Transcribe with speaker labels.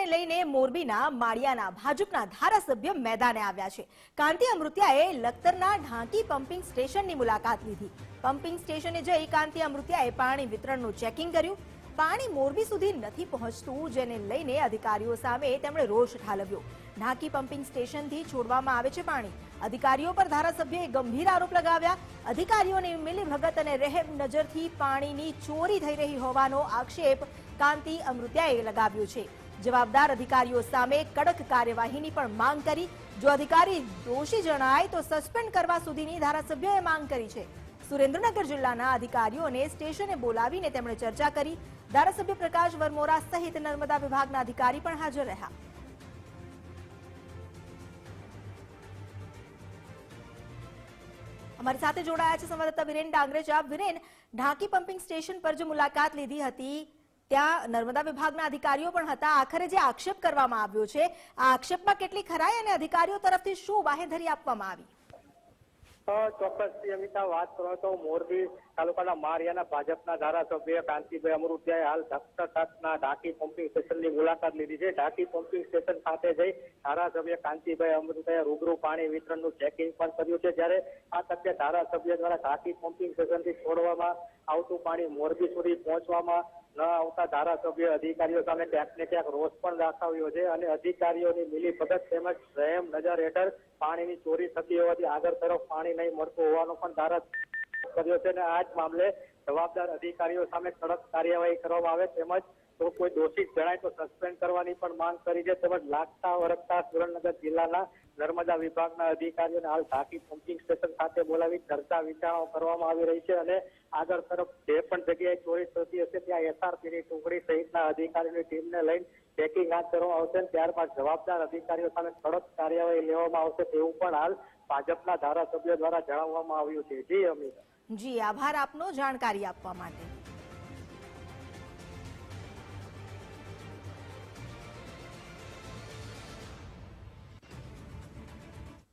Speaker 1: સ્ટેશનને લઈને મોરબીના માળિયાના ભાજપના ધારાસભ્ય મેદાને આવ્યા છે. કાંતિ અમૃતિયાએ લખતરના ઢાંકી પમ્પિંગ સ્ટેશનની મુલાકાત લીધી. પમ્પિંગ સ્ટેશને જઈ કાંતિ અમૃતિયાએ પાણી વિતરણનું ચેકિંગ કર્યું. પાણી મોરબી સુધી નથી પહોંચતું, જેને લઈને અધિકારીઓ સામે તેમણે રોષ ઠાલવ્યો. ઢાંકી પમ્પિંગ સ્ટેશનથી છોડવામાં આવે છે પાણી. અધિકારીઓ પર ધારાસભ્યએ ગંભીર આરોપ લગાવ્યા. અધિકારીઓની મિલીભગત અને રહેમ નજરથી પાણીની ચોરી થઈ રહી હોવાનો આક્ષેપ કાંતિ અમૃત્યાએ લગાવ્યો છે. જવાબદાર અધિકારીઓ સામે કડક કાર્યવાહીની પણ માંગ કરી. જો અધિકારી દોષી જણાય તો સસ્પેન્ડ કરવા સુધીની ધારાસભ્યોએ માંગ કરી છે. સુરેન્દ્રનગર જિલ્લાના અધિકારીઓને સ્ટેશને બોલાવીને તેમણે ચર્ચા કરી. ધારાસભ્ય પ્રકાશ વરમોરા સહિત નર્મદા વિભાગના અધિકારી પણ હાજર રહ્યા. અમારી સાથે જોડાયા છે સંવાદદાતા વિરેન ડાંગરેજા. વિરેન, ઢાંકી પમ્પિંગ સ્ટેશન પર જે મુલાકાત લીધી હતી ત્યાં નર્મદા વિભાગના અધિકારીઓ પણ હતા. આખરે જે આક્ષેપ કરવામાં આવ્યો છે, આ આક્ષેપમાં કેટલી ખરાઈ અને અધિકારીઓ તરફથી શું બાહેધરી આપવામાં આવી?
Speaker 2: ચોક્કસ અમિતા, વાત કરો તો મોરબી તાલુકાના મારિયાના ભાજપના ધારાસભ્ય કાંતિભાઈ અમૃતિયાએ હાલ ધક્કટકના ઢાકી પમ્પિંગ સ્ટેશનની મુલાકાત લીધી છે. ઢાકી પમ્પિંગ સ્ટેશન ખાતે જઈ ધારાસભ્ય કાંતિભાઈ અમૃતિયાએ રૂબરૂ પાણી વિતરણનું ચેકિંગ પણ કર્યું છે. જ્યારે આ તકે ધારાસભ્ય દ્વારા ઢાકી પમ્પિંગ સ્ટેશનથી છોડવામાં આવતું પાણી મોરબી સુધી પહોંચવામાં આવતા ધારાસભ્ય અધિકારીઓ સામે ક્યાંક ને ક્યાંક રોષ પણ દાખવ્યો છે અને અધિકારીઓની મિલીભગત તેમજ સ્વયં નજર હેઠળ પાણીની ચોરી થતી હોવાથી આગળ તરફ પાણી નહીં મળતું હોવાનો પણ ધારા કર્યો છે અને આ જ મામલે જવાબદાર અધિકારીઓ સામે કડક કાર્યવાહી કરવામાં આવે તેમજ તો કોઈ દોષિત જણાય તો સસ્પેન્ડ કરવાની પણ માંગ કરી છે. તેમજ લાગતા વરગતા સુરેન્દ્રનગર જિલ્લાના નર્મદા વિભાગના અધિકારીઓને હાલ ઢાકી પંપિંગ સ્ટેશન ખાતે બોલાવી ચર્ચા વિચારણા કરવામાં આવી રહી છે અને આગળ તરફ જે પણ જગ્યાએ ચોરી થતી હશે ત્યાં એસઆરપીની ટુકડી સહિતના અધિકારીઓની ટીમને લઈને ચેકિંગ હાથ ધરવામાં આવશે ત્યારબાદ જવાબદાર અધિકારીઓ સામે કડક કાર્યવાહી લેવામાં આવશે તેવું પણ હાલ ભાજપના ધારાસભ્યો દ્વારા જણાવવામાં આવ્યું છે. જી અમિત.
Speaker 1: જી, આભાર આપનો. જાણકારી આપવા માટે.